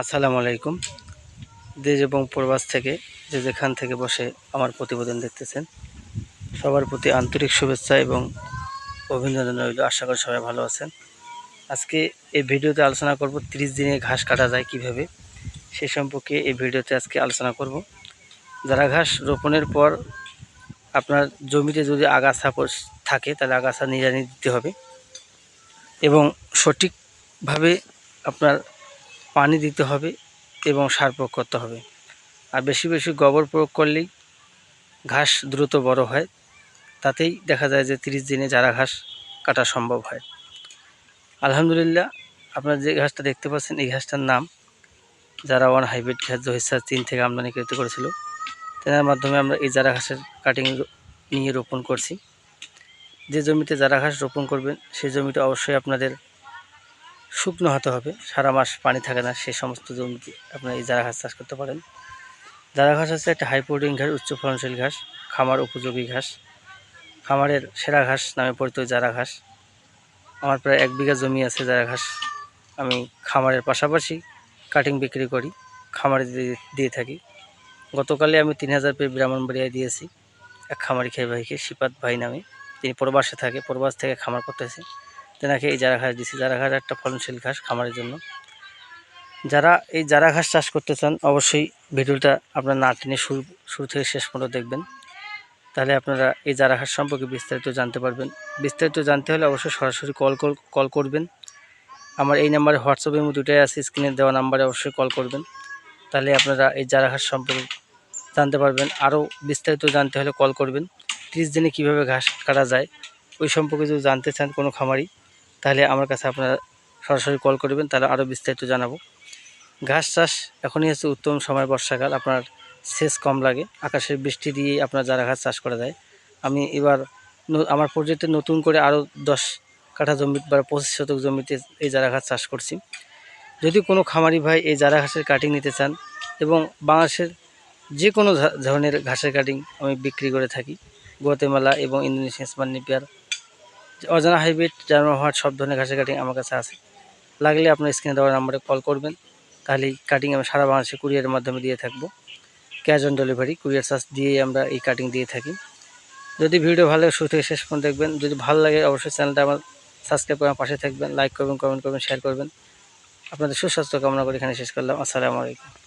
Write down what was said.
আসসালামু আলাইকুম। দেশ এবং প্রবাস থেকে যে যেখান থেকে বসে আমার প্রতিবেদন দেখতেছেন, সবার প্রতি আন্তরিক শুভেচ্ছা এবং অভিনন্দন রইল। আশা করি সবাই ভালো আছেন। আজকে এই ভিডিওতে আলোচনা করব 30 দিনে ঘাস কাটা যায় কীভাবে, সে সম্পর্কে এই ভিডিওতে আজকে আলোচনা করব। যারা ঘাস রোপণের পর আপনার জমিতে যদি আগাছা থাকে, তাহলে আগাছা নিড়ানি দিতে হবে এবং সঠিকভাবে আপনার পানি দিতে হবে এবং সার প্রয়োগ করতে হবে। আর বেশি বেশি গোবর প্রয়োগ করলেই ঘাস দ্রুত বড় হয়। তাতেই দেখা যায় যে তিরিশ দিনে যারা ঘাস কাটা সম্ভব হয়। আলহামদুলিল্লাহ, আপনারা যে ঘাসটা দেখতে পাচ্ছেন, এই ঘাসটার নাম যারা ওয়ান হাইব্রিড ঘাস জহিসা তিন থেকে আমদানিকৃত করেছিল, তেনার মাধ্যমে আমরা এই চারা ঘাসের কাটিং নিয়ে রোপণ করছি। যে জমিতে চারা ঘাস রোপণ করবেন, সেই জমিটা অবশ্যই আপনাদের শুকনো হতে হবে। সারা মাস পানি থাকে না সেই সমস্ত জমিতে আপনারা এই জারা ঘাস চাষ করতে পারেন। জারা ঘাস হচ্ছে একটা হাই প্রোটিন ঘাস উচ্চ ফলনশীল ঘাস, খামার উপযোগী ঘাস। খামারের সেরা ঘাস নামে পরিচিত জারা ঘাস আমার প্রায় এক বিঘা জমি আছে জারা ঘাস আমি খামারের পাশাপাশি কাটিং বিক্রি করি, খামারে দিয়ে দিয়ে থাকি। গতকালে আমি তিন হাজার পেয়ে ব্রাহ্মণবাড়িয়ায় দিয়েছি, এক খামারি খেয়ে ভাইকে, শিপাত ভাই নামে। তিনি প্রবাসে থাকে, প্রবাস থেকে খামার করতেছে। তেনাকে এই জারা ঘাস দিছি। জারা ঘাস একটা ফলনশীল ঘাস খামারের জন্য। যারা এই জারা ঘাস চাষ করতে চান, অবশ্যই ভিডিওটা আপনার না টেনে শুরু শুরু থেকে শেষ পর্যন্ত দেখবেন। তাহলে আপনারা এই জারা ঘাস সম্পর্কে বিস্তারিত জানতে পারবেন। বিস্তারিত জানতে হলে অবশ্যই সরাসরি কল কল করবেন। আমার এই নাম্বারে হোয়াটসঅ্যাপের মধ্যে দুটাই আছে, স্ক্রিনে দেওয়া নাম্বারে অবশ্যই কল করবেন। তাহলে আপনারা এই জারা ঘাস সম্পর্কে জানতে পারবেন। আরও বিস্তারিত জানতে হলে কল করবেন। তিরিশ দিনে কীভাবে ঘাস কাটা যায়, ওই সম্পর্কে যদি জানতে চান কোনো খামারি তাহলে আমার কাছে আপনারা সরাসরি কল করবেন, তাহলে আরও বিস্তারিত জানাব। ঘাস চাষ এখনই হচ্ছে উত্তম সময় বর্ষাকাল, আপনার সেচ কম লাগে আকাশের বৃষ্টি দিয়ে আপনার যারা ঘাস চাষ করা যায় আমি এবার আমার প্রজেক্টে নতুন করে আরও দশ কাঠা জমি বা পঁচিশ শতক জমিতে এই জারা ঘাস চাষ করছি। যদি কোনো খামারি ভাই এই জারা ঘাসের কাটিং নিতে চান এবং বাংলাদেশের যে কোনো ধরনের ঘাসের কাটিং আমি বিক্রি করে থাকি, গুয়াতেমালা এবং ইন্দোনেশিয়ান স্মার্ট নিপিয়ার অজানা হাইব্রিড জার্মান হওয়ার সব ধরনের ঘাসের কাটিং আমার কাছে আছে। লাগলে আপনার স্ক্রিনে দেওয়ার নাম্বারে কল করবেন। তাহলে কাটিং আমি সারা বাংলাদেশে কুরিয়ারের মাধ্যমে দিয়ে থাকব। Cash on delivery courier charge দিয়েই আমরা এই কাটিং দিয়ে থাকি। যদি ভিডিও ভালো লাগে শুরু থেকে শেষ পর্যন্ত দেখবেন। যদি ভালো লাগে, অবশ্যই চ্যানেলটা আমার সাবস্ক্রাইব করে পাশে থাকবেন। লাইক করবেন কমেন্ট করবেন শেয়ার করবেন। আপনাদের সুস্বাস্থ্য কামনা করে এখানে শেষ করলাম। আসসালামু আলাইকুম।